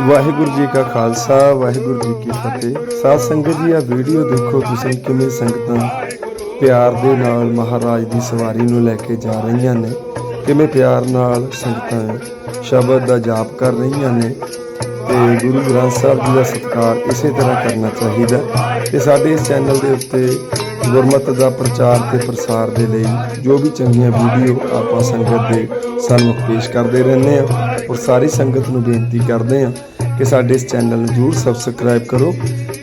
ਵਾਹਿਗੁਰੂ ਜੀ ਕਾ ਖਾਲਸਾ, ਵਾਹਿਗੁਰੂ ਜੀ ਕੀ ਫਤਿਹ। ਸਾਧ ਸੰਗਤ ਜੀ ਆ ਵੀਡੀਓ ਦੇਖੋ, ਤੁਸੀਂ ਕਿਵੇਂ ਸੰਗਤਾਂ ਪਿਆਰ ਦੇ ਨਾਲ ਮਹਾਰਾਜ ਦੀ ਸਵਾਰੀ ਨੂੰ ਲੈ ਕੇ ਜਾ ਰਹੀਆਂ ਨੇ, ਕਿਵੇਂ ਪਿਆਰ ਨਾਲ ਸੰਗਤਾਂ ਸ਼ਬਦ ਦਾ ਜਾਪ ਕਰ ਰਹੀਆਂ ਨੇ। ਤੇ ਗੁਰੂ ਗ੍ਰੰਥ ਸਾਹਿਬ ਜੀ ਦਾ ਸਤਿਕਾਰ ਇਸੇ ਤਰ੍ਹਾਂ ਕਰਨਾ ਚਾਹੀਦਾ ਤੇ ਸਾਡੇ ਇਸ ਚੈਨਲ ਦੇ ਉੱਤੇ ਗੁਰਮਤਿ ਦਾ ਪ੍ਰਚਾਰ ਤੇ ਪ੍ਰਸਾਰ ਦੇ ਲਈ ਜੋ ਵੀ ਚੰਗੀਆਂ ਵੀਡੀਓ ਆਪਾਂ ਸੰਗਤ ਦੇ ਸਾਨੂੰ ਪੇਸ਼ ਕਰਦੇ ਰਹਿੰਦੇ ਆ ਔਰ ਸਾਰੀ ਸੰਗਤ ਨੂੰ ਬੇਨਤੀ ਕਰਦੇ ਆ ਕਿ ਸਾਡੇ ਇਸ ਚੈਨਲ ਨੂੰ ਜਰੂਰ ਸਬਸਕ੍ਰਾਈਬ ਕਰੋ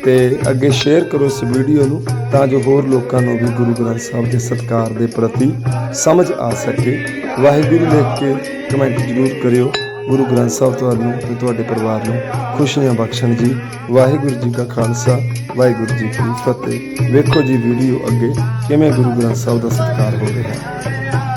ਤੇ ਅੱਗੇ ਸ਼ੇਅਰ ਕਰੋ ਇਸ ਵੀਡੀਓ ਨੂੰ ਤਾਂ ਜੋ ਹੋਰ ਲੋਕਾਂ ਨੂੰ ਵੀ ਗੁਰੂ ਗ੍ਰੰਥ ਸਾਹਿਬ ਦੇ ਸਤਿਕਾਰ ਦੇ ਪ੍ਰਤੀ ਸਮਝ ਆ ਸਕੇ। ਵਾਹਿਗੁਰੂ ਲਿਖ ਕੇ ਕਮੈਂਟ ਜਰੂਰ ਕਰਿਓ। ਗੁਰੂ ਗ੍ਰੰਥ ਸਾਹਿਬ ਤੁਹਾਨੂੰ ਤੇ ਤੁਹਾਡੇ ਪਰਿਵਾਰ ਨੂੰ ਖੁਸ਼ੀਆਂ ਬਖਸ਼ਣ ਜੀ। ਵਾਹਿਗੁਰੂ ਜੀ ਕਾ ਖਾਲਸਾ, ਵਾਹਿਗੁਰੂ ਜੀ ਕੀ ਫਤਿਹ। ਵੇਖੋ ਜੀ ਵੀਡੀਓ ਅੱਗੇ ਕਿਵੇਂ ਗੁਰੂ ਗ੍ਰੰਥ ਸਾਹਿਬ ਦਾ ਸਤਿਕਾਰ ਹੋ ਰਿਹਾ। ਹੈ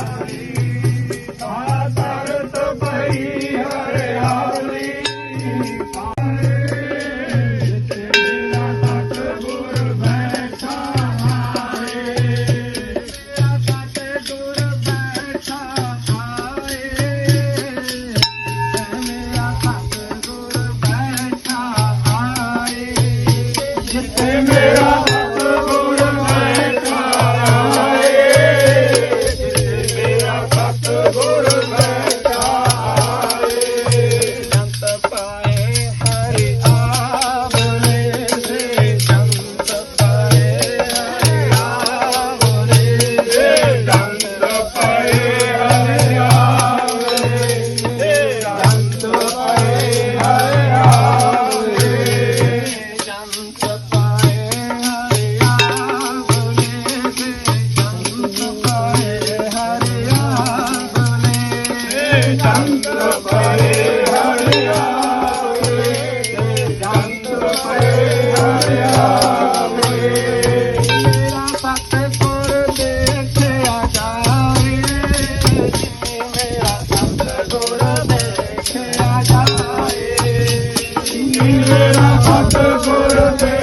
ਜੰਤ নিজেরা হাত করতে